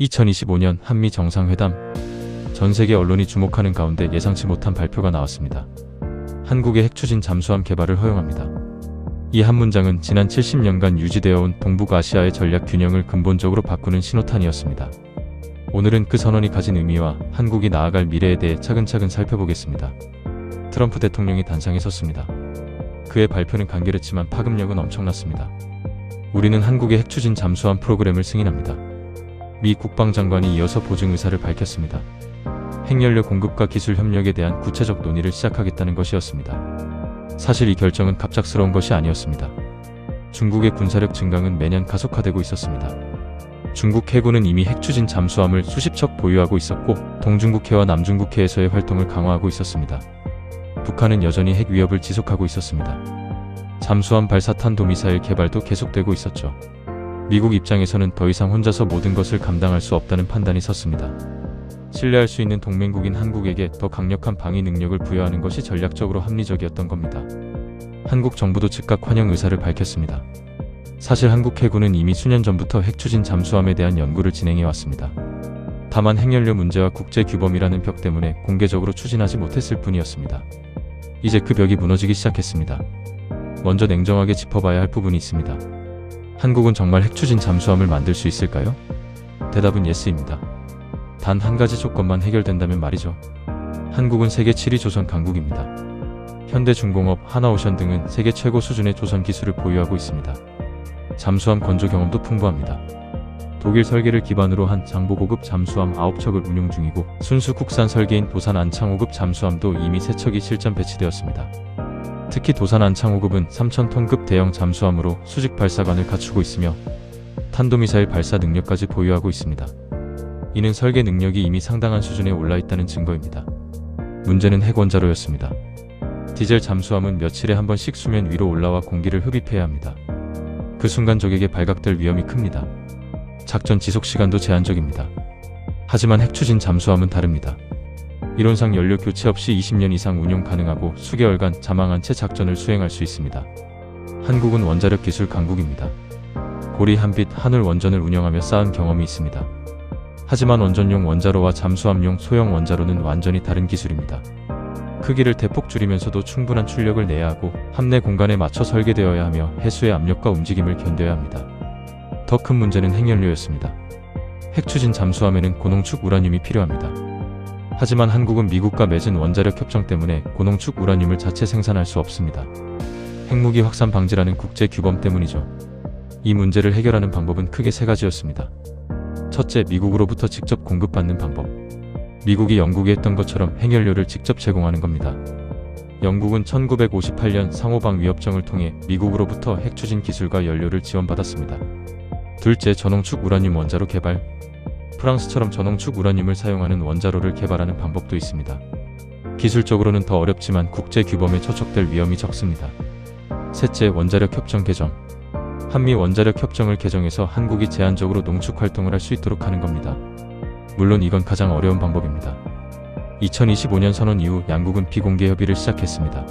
2025년 한미 정상회담 전 세계 언론이 주목하는 가운데 예상치 못한 발표가 나왔습니다. 한국의 핵추진 잠수함 개발을 허용합니다. 이 한 문장은 지난 70년간 유지되어 온 동북아시아의 전략 균형을 근본적으로 바꾸는 신호탄이었습니다. 오늘은 그 선언이 가진 의미와 한국이 나아갈 미래에 대해 차근차근 살펴보겠습니다. 트럼프 대통령이 단상에 섰습니다. 그의 발표는 간결했지만 파급력은 엄청났습니다. 우리는 한국의 핵추진 잠수함 프로그램을 승인합니다. 미 국방장관이 이어서 보증 의사를 밝혔습니다. 핵연료 공급과 기술 협력에 대한 구체적 논의를 시작하겠다는 것이었습니다. 사실 이 결정은 갑작스러운 것이 아니었습니다. 중국의 군사력 증강은 매년 가속화되고 있었습니다. 중국 해군은 이미 핵추진 잠수함을 수십 척 보유하고 있었고 동중국해와 남중국해에서의 활동을 강화하고 있었습니다. 북한은 여전히 핵 위협을 지속하고 있었습니다. 잠수함 발사 탄 도미사일 개발도 계속되고 있었죠. 미국 입장에서는 더 이상 혼자서 모든 것을 감당할 수 없다는 판단이 섰습니다. 신뢰할 수 있는 동맹국인 한국에게 더 강력한 방위 능력을 부여하는 것이 전략적으로 합리적이었던 겁니다. 한국 정부도 즉각 환영 의사를 밝혔습니다. 사실 한국 해군은 이미 수년 전부터 핵추진 잠수함에 대한 연구를 진행해 왔습니다. 다만 핵연료 문제와 국제 규범이라는 벽 때문에 공개적으로 추진하지 못했을 뿐이었습니다. 이제 그 벽이 무너지기 시작했습니다. 먼저 냉정하게 짚어봐야 할 부분이 있습니다. 한국은 정말 핵추진 잠수함을 만들 수 있을까요? 대답은 예스입니다. 단 한 가지 조건만 해결된다면 말이죠. 한국은 세계 7위 조선 강국입니다. 현대중공업, 하나오션 등은 세계 최고 수준의 조선 기술을 보유하고 있습니다. 잠수함 건조 경험도 풍부합니다. 독일 설계를 기반으로 한 장보 고급 잠수함 9척을 운용 중이고 순수 국산 설계인 도산 안창 5급 잠수함도 이미 3척이 실전 배치되었습니다. 특히 도산 안창 5급은 3,000톤급 대형 잠수함으로 수직 발사관을 갖추고 있으며 탄도미사일 발사 능력까지 보유하고 있습니다. 이는 설계 능력이 이미 상당한 수준에 올라 있다는 증거입니다. 문제는 핵원자로였습니다. 디젤 잠수함은 며칠에 한 번씩 수면 위로 올라와 공기를 흡입해야 합니다. 그 순간 적에게 발각될 위험이 큽니다. 작전 지속 시간도 제한적입니다. 하지만 핵추진 잠수함은 다릅니다. 이론상 연료 교체 없이 20년 이상 운용 가능하고 수개월간 자망한 채 작전을 수행할 수 있습니다. 한국은 원자력 기술 강국입니다. 고리 한빛 한울 원전을 운영하며 쌓은 경험이 있습니다. 하지만 원전용 원자로와 잠수함용 소형 원자로는 완전히 다른 기술입니다. 크기를 대폭 줄이면서도 충분한 출력을 내야 하고 함내 공간에 맞춰 설계되어야 하며 해수의 압력과 움직임을 견뎌야 합니다. 더 큰 문제는 핵연료였습니다. 핵추진 잠수함에는 고농축 우라늄이 필요합니다. 하지만 한국은 미국과 맺은 원자력 협정 때문에 고농축 우라늄을 자체 생산할 수 없습니다. 핵무기 확산 방지라는 국제 규범 때문이죠. 이 문제를 해결하는 방법은 크게 세 가지였습니다. 첫째, 미국으로부터 직접 공급받는 방법. 미국이 영국에 했던 것처럼 핵연료를 직접 제공하는 겁니다. 영국은 1958년 상호방 위협정을 통해 미국으로부터 핵추진 기술과 연료를 지원받았습니다. 둘째, 전홍축 우라늄 원자로 개발. 프랑스처럼 전홍축 우라늄을 사용하는 원자로를 개발하는 방법도 있습니다. 기술적으로는 더 어렵지만 국제 규범에 처척될 위험이 적습니다. 셋째, 원자력 협정 개정. 한미 원자력 협정을 개정해서 한국이 제한적으로 농축 활동을 할 수 있도록 하는 겁니다. 물론 이건 가장 어려운 방법입니다. 2025년 선언 이후 양국은 비공개 협의를 시작했습니다.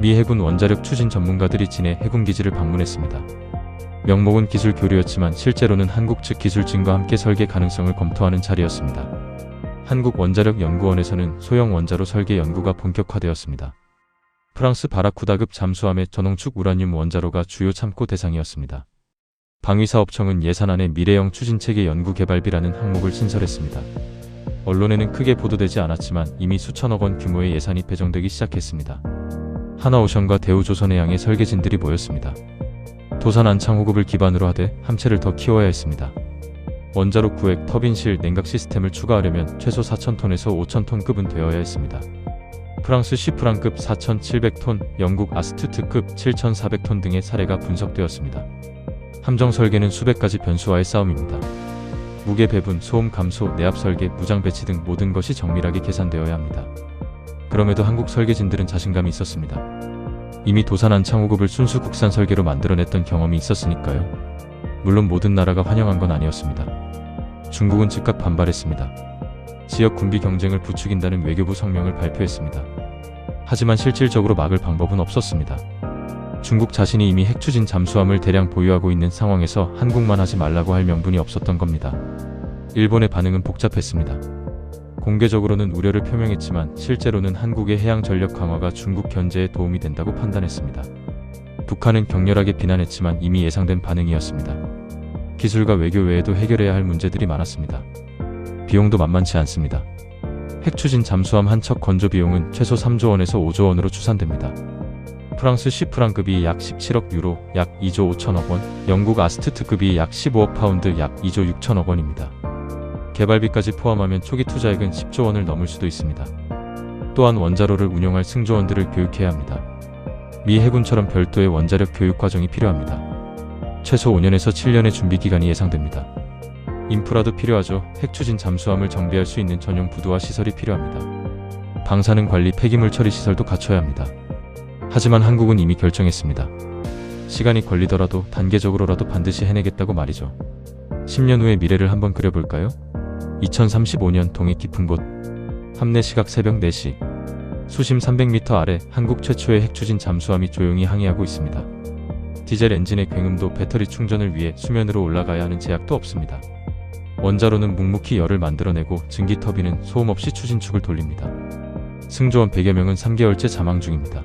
미 해군 원자력 추진 전문가들이 진해 해군 기지를 방문했습니다. 명목은 기술 교류였지만 실제로는 한국 측 기술진과 함께 설계 가능성을 검토하는 자리였습니다. 한국 원자력 연구원에서는 소형 원자로 설계 연구가 본격화되었습니다. 프랑스 바라쿠다급 잠수함의 전홍축 우라늄 원자로가 주요 참고 대상이었습니다. 방위사업청은 예산안에 미래형 추진체계 연구개발비라는 항목을 신설했습니다. 언론에는 크게 보도되지 않았지만 이미 수천억 원 규모의 예산이 배정되기 시작했습니다. 하나오션과 대우조선해양의 설계진들이 모였습니다. 도산 안창 호급을 기반으로 하되 함체를 더 키워야 했습니다. 원자로 구획, 터빈실, 냉각 시스템을 추가하려면 최소 4,000톤에서 5,000톤급은 되어야 했습니다. 프랑스 시프랑급 4,700톤, 영국 아스투트급 7,400톤 등의 사례가 분석되었습니다. 함정 설계는 수백 가지 변수와의 싸움입니다. 무게 배분, 소음 감소, 내압 설계, 무장 배치 등 모든 것이 정밀하게 계산되어야 합니다. 그럼에도 한국 설계진들은 자신감이 있었습니다. 이미 도산 안창 5급을 순수 국산 설계로 만들어냈던 경험이 있었으니까요. 물론 모든 나라가 환영한 건 아니었습니다. 중국은 즉각 반발했습니다. 지역 군비 경쟁을 부추긴다는 외교부 성명을 발표했습니다. 하지만 실질적으로 막을 방법은 없었습니다. 중국 자신이 이미 핵추진 잠수함을 대량 보유하고 있는 상황에서 한국만 하지 말라고 할 명분이 없었던 겁니다. 일본의 반응은 복잡했습니다. 공개적으로는 우려를 표명했지만 실제로는 한국의 해양 전력 강화가 중국 견제에 도움이 된다고 판단했습니다. 북한은 격렬하게 비난했지만 이미 예상된 반응이었습니다. 기술과 외교 외에도 해결해야 할 문제들이 많았습니다. 비용도 만만치 않습니다. 핵 추진 잠수함 한 척 건조 비용은 최소 3조 원에서 5조 원으로 추산됩니다. 프랑스 시프랑급이 약 17억 유로, 약 2조 5천억 원, 영국 아스트트급이 약 15억 파운드, 약 2조 6천억 원입니다. 개발비까지 포함하면 초기 투자액은 10조 원을 넘을 수도 있습니다. 또한 원자로를 운영할 승조원들을 교육해야 합니다. 미 해군처럼 별도의 원자력 교육 과정이 필요합니다. 최소 5년에서 7년의 준비 기간이 예상됩니다. 인프라도 필요하죠. 핵 추진 잠수함을 정비할 수 있는 전용 부두와 시설이 필요합니다. 방사능 관리 폐기물 처리 시설도 갖춰야 합니다. 하지만 한국은 이미 결정했습니다. 시간이 걸리더라도 단계적으로라도 반드시 해내겠다고 말이죠. 10년 후의 미래를 한번 그려볼까요? 2035년 동해 깊은 곳 함내 시각 새벽 4시 수심 300m 아래 한국 최초의 핵추진 잠수함이 조용히 항해하고 있습니다. 디젤 엔진의 굉음도 배터리 충전을 위해 수면으로 올라가야 하는 제약도 없습니다. 원자로는 묵묵히 열을 만들어내고 증기 터빈은 소음 없이 추진축을 돌립니다. 승조원 100여 명은 3개월째 자망 중입니다.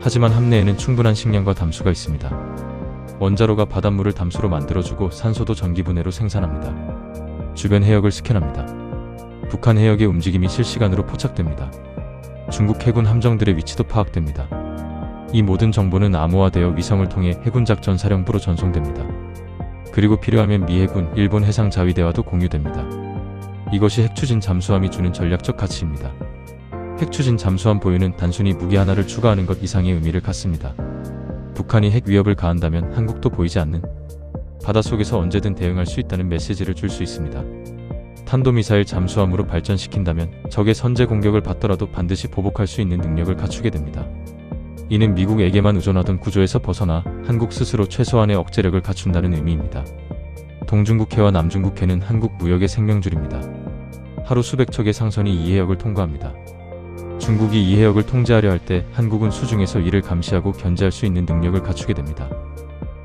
하지만 함내에는 충분한 식량과 담수가 있습니다. 원자로가 바닷물을 담수로 만들어주고 산소도 전기분해로 생산합니다. 주변 해역을 스캔합니다. 북한 해역의 움직임이 실시간으로 포착됩니다. 중국 해군 함정들의 위치도 파악됩니다. 이 모든 정보는 암호화되어 위성을 통해 해군작전 사령부로 전송됩니다. 그리고 필요하면 미 해군, 일본 해상 자위대와도 공유됩니다. 이것이 핵추진 잠수함이 주는 전략적 가치입니다. 핵추진 잠수함 보유는 단순히 무기 하나를 추가하는 것 이상의 의미를 갖습니다. 북한이 핵 위협을 가한다면 한국도 보이지 않는 바닷속에서 언제든 대응할 수 있다는 메시지를 줄 수 있습니다. 탄도미사일 잠수함으로 발전시킨다면 적의 선제 공격을 받더라도 반드시 보복할 수 있는 능력을 갖추게 됩니다. 이는 미국에게만 의존하던 구조에서 벗어나 한국 스스로 최소한의 억제력을 갖춘다는 의미입니다. 동중국해와 남중국해는 한국 무역의 생명줄입니다. 하루 수백 척의 상선이 이 해역을 통과합니다. 중국이 이 해역을 통제하려 할 때 한국은 수중에서 이를 감시하고 견제할 수 있는 능력을 갖추게 됩니다.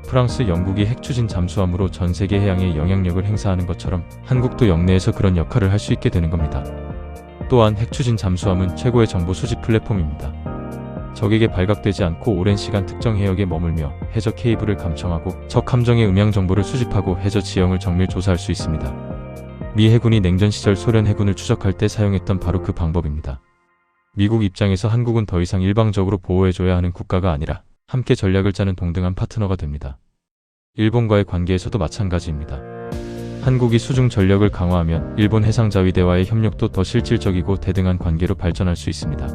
프랑스, 영국이 핵추진 잠수함으로 전 세계 해양에 영향력을 행사하는 것처럼 한국도 영내에서 그런 역할을 할 수 있게 되는 겁니다. 또한 핵추진 잠수함은 최고의 정보 수집 플랫폼입니다. 적에게 발각되지 않고 오랜 시간 특정 해역에 머물며 해저 케이블을 감청하고 적 함정의 음향 정보를 수집하고 해저 지형을 정밀 조사할 수 있습니다. 미 해군이 냉전 시절 소련 해군을 추적할 때 사용했던 바로 그 방법입니다. 미국 입장에서 한국은 더 이상 일방적으로 보호해줘야 하는 국가가 아니라 함께 전략을 짜는 동등한 파트너가 됩니다. 일본과의 관계에서도 마찬가지입니다. 한국이 수중 전력을 강화하면 일본 해상자위대와의 협력도 더 실질적이고 대등한 관계로 발전할 수 있습니다.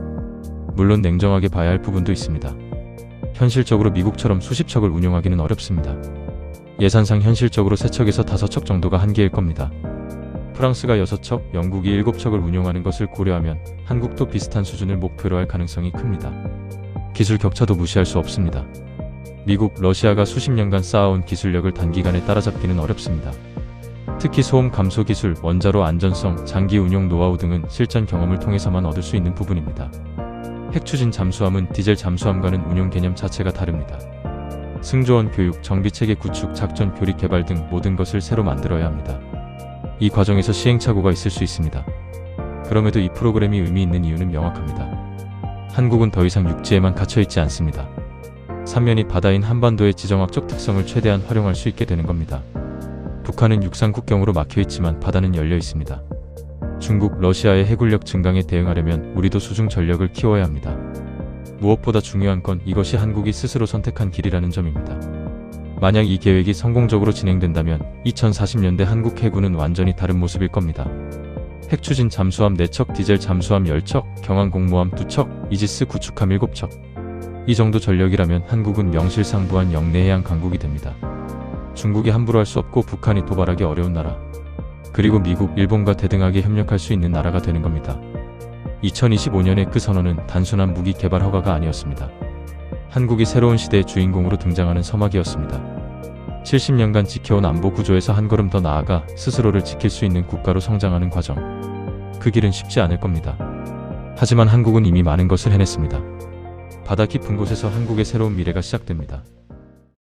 물론 냉정하게 봐야 할 부분도 있습니다. 현실적으로 미국처럼 수십 척을 운용하기는 어렵습니다. 예산상 현실적으로 3척에서 5척 정도가 한계일 겁니다. 프랑스가 6척, 영국이 7척을 운용하는 것을 고려하면 한국도 비슷한 수준을 목표로 할 가능성이 큽니다. 기술 격차도 무시할 수 없습니다. 미국, 러시아가 수십 년간 쌓아온 기술력을 단기간에 따라잡기는 어렵습니다. 특히 소음 감소 기술, 원자로 안전성, 장기 운용 노하우 등은 실전 경험을 통해서만 얻을 수 있는 부분입니다. 핵추진 잠수함은 디젤 잠수함과는 운용 개념 자체가 다릅니다. 승조원 교육, 정비체계 구축, 작전 교리 개발 등 모든 것을 새로 만들어야 합니다. 이 과정에서 시행착오가 있을 수 있습니다. 그럼에도 이 프로그램이 의미 있는 이유는 명확합니다. 한국은 더 이상 육지에만 갇혀있지 않습니다. 삼면이 바다인 한반도의 지정학적 특성을 최대한 활용할 수 있게 되는 겁니다. 북한은 육상 국경으로 막혀있지만 바다는 열려 있습니다. 중국, 러시아의 해군력 증강에 대응하려면 우리도 수중 전력을 키워야 합니다. 무엇보다 중요한 건 이것이 한국이 스스로 선택한 길이라는 점입니다. 만약 이 계획이 성공적으로 진행된다면 2040년대 한국 해군은 완전히 다른 모습일 겁니다. 핵추진 잠수함 4척, 디젤 잠수함 10척, 경항 공모함 2척, 이지스 구축함 7척. 이 정도 전력이라면 한국은 명실상부한 영내해양 강국이 됩니다. 중국이 함부로 할 수 없고 북한이 도발하기 어려운 나라. 그리고 미국, 일본과 대등하게 협력할 수 있는 나라가 되는 겁니다. 2025년의 그 선언은 단순한 무기 개발 허가가 아니었습니다. 한국이 새로운 시대의 주인공으로 등장하는 서막이었습니다. 70년간 지켜온 안보 구조에서 한 걸음 더 나아가 스스로를 지킬 수 있는 국가로 성장하는 과정. 그 길은 쉽지 않을 겁니다. 하지만 한국은 이미 많은 것을 해냈습니다. 바다 깊은 곳에서 한국의 새로운 미래가 시작됩니다.